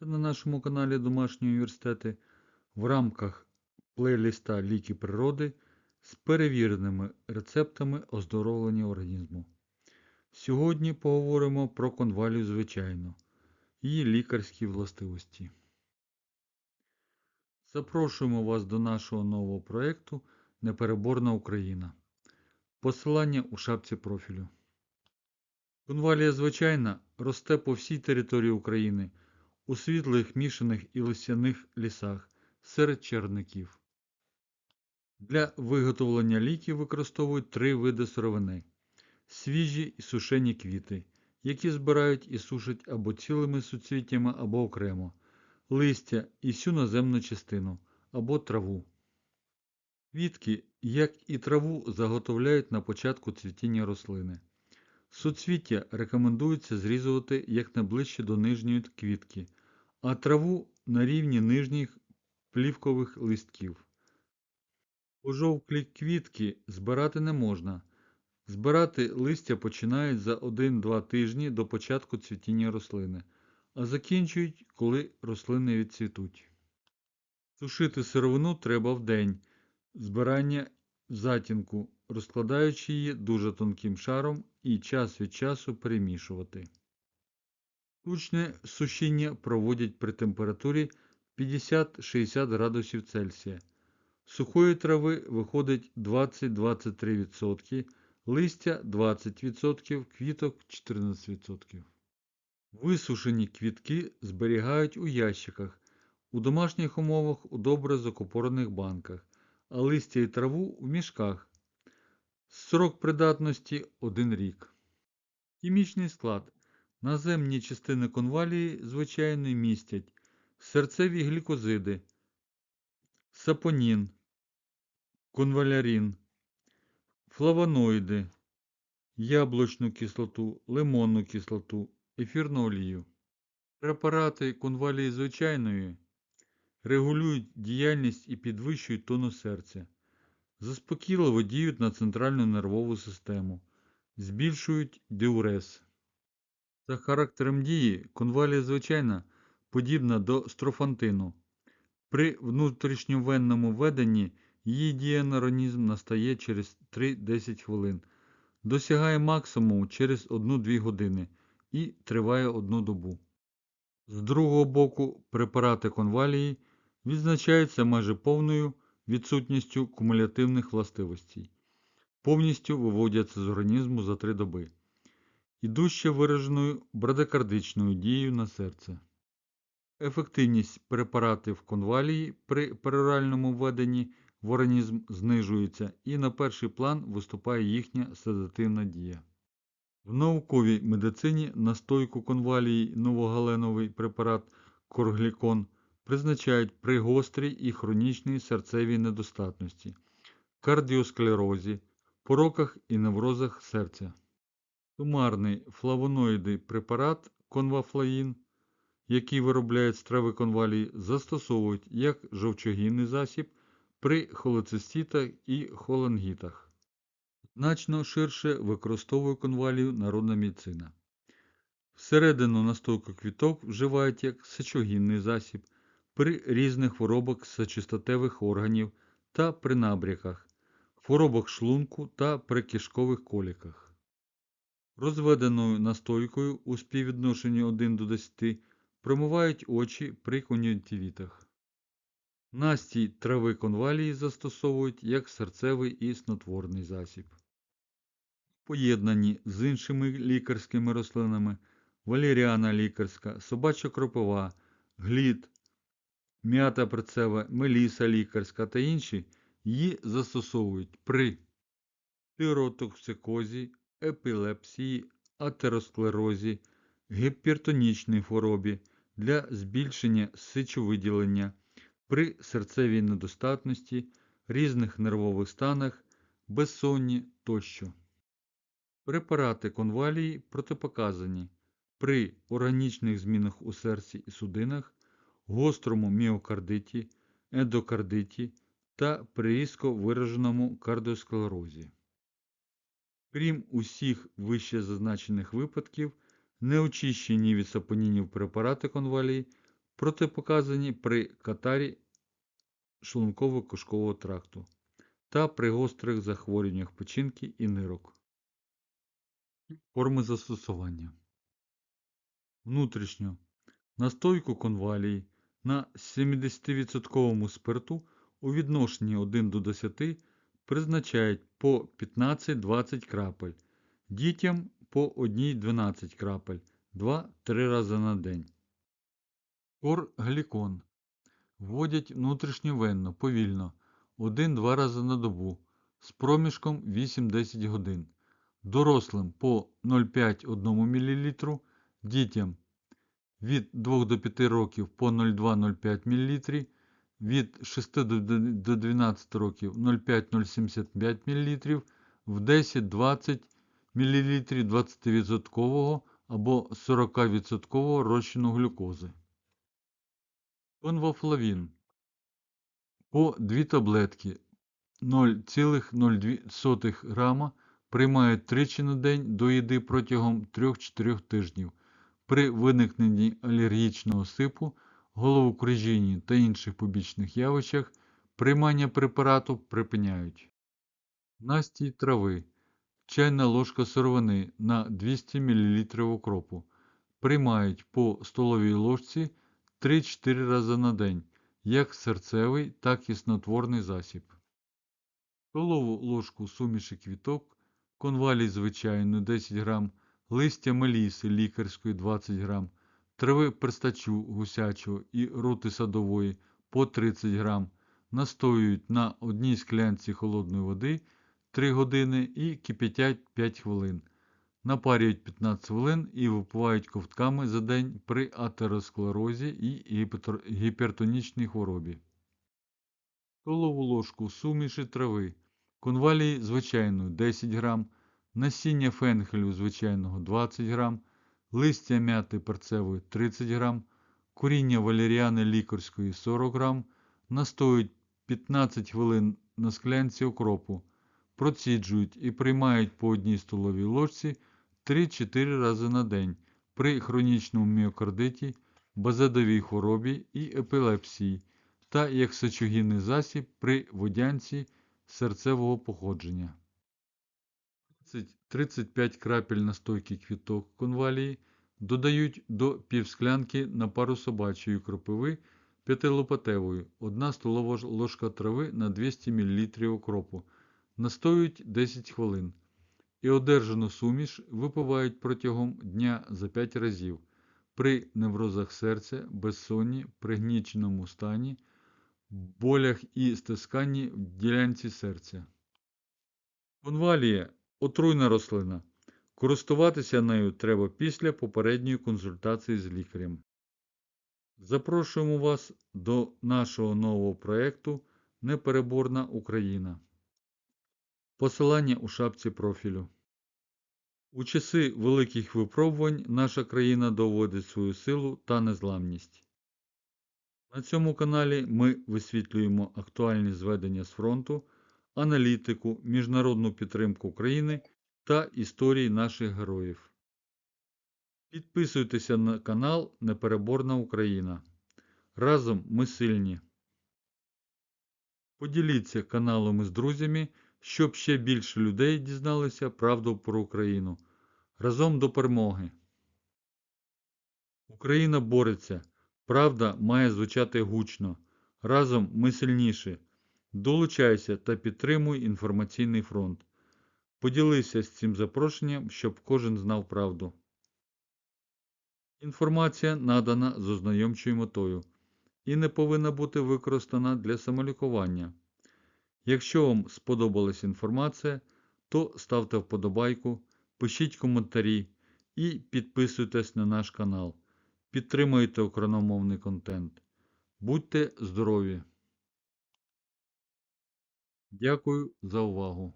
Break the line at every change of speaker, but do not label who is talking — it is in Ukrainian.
та на нашому каналі Домашні університети в рамках плейлиста Ліки природи з перевіреними рецептами оздоровлення організму. Сьогодні поговоримо про конвалію звичайну, її лікарські властивості. Запрошуємо вас до нашого нового проєкту Непереборна Україна. Посилання у шапці профілю. Конвалія звичайна росте по всій території України у світлих мішаних і лисяних лісах серед черників. Для виготовлення ліків використовують три види сировини: свіжі і сушені квіти, які збирають і сушать або цілими суцвіттями, або окремо, листя і всю наземну частину або траву. Квітки, як і траву, заготовляють на початку цвітіння рослини. Суцвіття рекомендується зрізувати якнайближче до нижньої квітки, а траву на рівні нижніх плівкових листків. Пожовклі квітки збирати не можна. Збирати листя починають за 1-2 тижні до початку цвітіння рослини, а закінчують, коли рослини відцвітуть. Сушити сировину треба в день збирання в затінку, розкладаючи її дуже тонким шаром і час від часу перемішувати. Штучне сушіння проводять при температурі 50-60 градусів Цельсія. Сухої трави виходить 20-23%, листя 20%, квіток 14%. Висушені квітки зберігають у ящиках, у домашніх умовах у добре закупорених банках, а листя і траву в мішках. Срок придатності 1 рік. Хімічний склад. Наземні частини конвалії звичайно містять серцеві глікозиди, сапонін, конвалярін, флавоноїди, яблучну кислоту, лимонну кислоту, ефірну олію. Препарати конвалії звичайної регулюють діяльність і підвищують тонус серця, заспокійливо діють на центральну нервову систему, збільшують диурез. За характером дії конвалія звичайна подібна до строфантину. При внутрішньовенному введенні її дія на організм настає через 3-10 хвилин, досягає максимуму через 1-2 години і триває одну добу. З другого боку, препарати конвалії відзначаються майже повною відсутністю кумулятивних властивостей, повністю виводяться з організму за 3 доби, і дужче вираженою брадикардичною дією на серце. Ефективність препаратів конвалії при пероральному введенні в організм знижується і на перший план виступає їхня седативна дія. В науковій медицині настойку конвалії новогаленовий препарат корглікон призначають при гострій і хронічній серцевій недостатності, кардіосклерозі, пороках і неврозах серця. Сумарний флавоноїдний препарат конвафлаїн, який виробляють з трави конвалії, застосовують як жовчогінний засіб при холециститах і холангітах. Значно ширше використовує конвалію народна медицина. Всередину настойку квіток вживають як сечогінний засіб при різних хворобах сечостатевих органів та при набряках, хворобах шлунку та при кишкових коліках. Розведеною настойкою у співвідношенні 1 до 10 промивають очі при кон'юнктивітах. Настій трави конвалії застосовують як серцевий і снотворний засіб. Поєднані з іншими лікарськими рослинами валеріана лікарська, собача кропива, глід, м'ята перцева, меліса лікарська та інші її застосовують при тиротоксикозі, епілепсії, атеросклерозі, гіпертонічній хворобі для збільшення сечовиділення при серцевій недостатності, різних нервових станах, безсонні тощо. Препарати конвалії протипоказані при органічних змінах у серці і судинах, гострому міокардиті, ендокардиті та при різко вираженому кардіосклерозі. Крім усіх вище зазначених випадків, неочищені від сапонінів препарати конвалії протипоказані при катарі шлунково-кишкового тракту та при гострих захворюваннях печінки і нирок. Форми застосування. Внутрішньо. Настойку конвалії на 70% спирту у відношенні 1 до 10 призначають по 15-20 крапель, дітям по 1-12 крапель 2-3 рази на день. Корглікон. Вводять внутрішньовенно, повільно, 1-2 рази на добу з проміжком 8-10 годин. Дорослим по 0,5-1 мл, дітям від 2 до 5 років по 0,2-0,5 мл, від 6 до 12 років 0,5-0,75 мл, в 10-20 мл 20% або 40% розчину глюкози. Конвафлавін по 2 таблетки 0,02 грама приймають тричі на день до їди протягом 3-4 тижнів. При виникненні алергічного сипу, головокружінні та інших побічних явищах приймання препарату припиняють. Настій трави. Чайна ложка сировини на 200 мл окропу. Приймають по столовій ложці 3-4 рази на день, як серцевий, так і снотворний засіб. Столову ложку суміші квіток, конвалій звичайну 10 грам, листя меліси лікарської 20 грам, трави перстачу гусячого і рути садової по 30 грам, настоюють на одній склянці холодної води 3 години і кипятять 5 хвилин. Напарюють 15 хвилин і випивають ковтками за день при атеросклерозі і гіпертонічній хворобі. Столову ложку суміші трави, конвалії звичайної 10 грам, насіння фенхелю звичайного 20 грам, листя м'яти перцевої 30 грам, коріння валеріани лікарської 40 грам, настоюють 15 хвилин на склянці окропу, проціджують і приймають по одній столовій ложці 3-4 рази на день при хронічному міокардиті, базедовій хворобі і епілепсії та як сечогінний засіб при водянці серцевого походження. 35 крапель настойки квіток конвалії додають до півсклянки на пару собачої кропиви 5-лопатевої, 1 столова ложка трави на 200 мл окропу. Настоюють 10 хвилин. І одержану суміш випивають протягом дня за 5 разів при неврозах серця, безсонні, пригніченому стані, болях і стисканні в ділянці серця. Конвалія отруйна рослина. Користуватися нею треба після попередньої консультації з лікарем. Запрошуємо вас до нашого нового проєкту Непереборна Україна. Посилання у шапці профілю. У часи великих випробувань наша країна доводить свою силу та незламність. На цьому каналі ми висвітлюємо актуальні зведення з фронту, аналітику, міжнародну підтримку України та історії наших героїв. Підписуйтеся на канал Непереборна Україна. Разом ми сильні. Поділіться каналом із друзями, щоб ще більше людей дізналися правду про Україну. Разом до перемоги. Україна бореться. Правда має звучати гучно. Разом ми сильніші. Долучайся та підтримуй інформаційний фронт. Поділися з цим запрошенням, щоб кожен знав правду. Інформація надана з ознайомчою метою і не повинна бути використана для самолікування. Якщо вам сподобалась інформація, то ставте вподобайку, пишіть коментарі і підписуйтесь на наш канал. Підтримуйте україномовний контент. Будьте здорові! Дякую за увагу!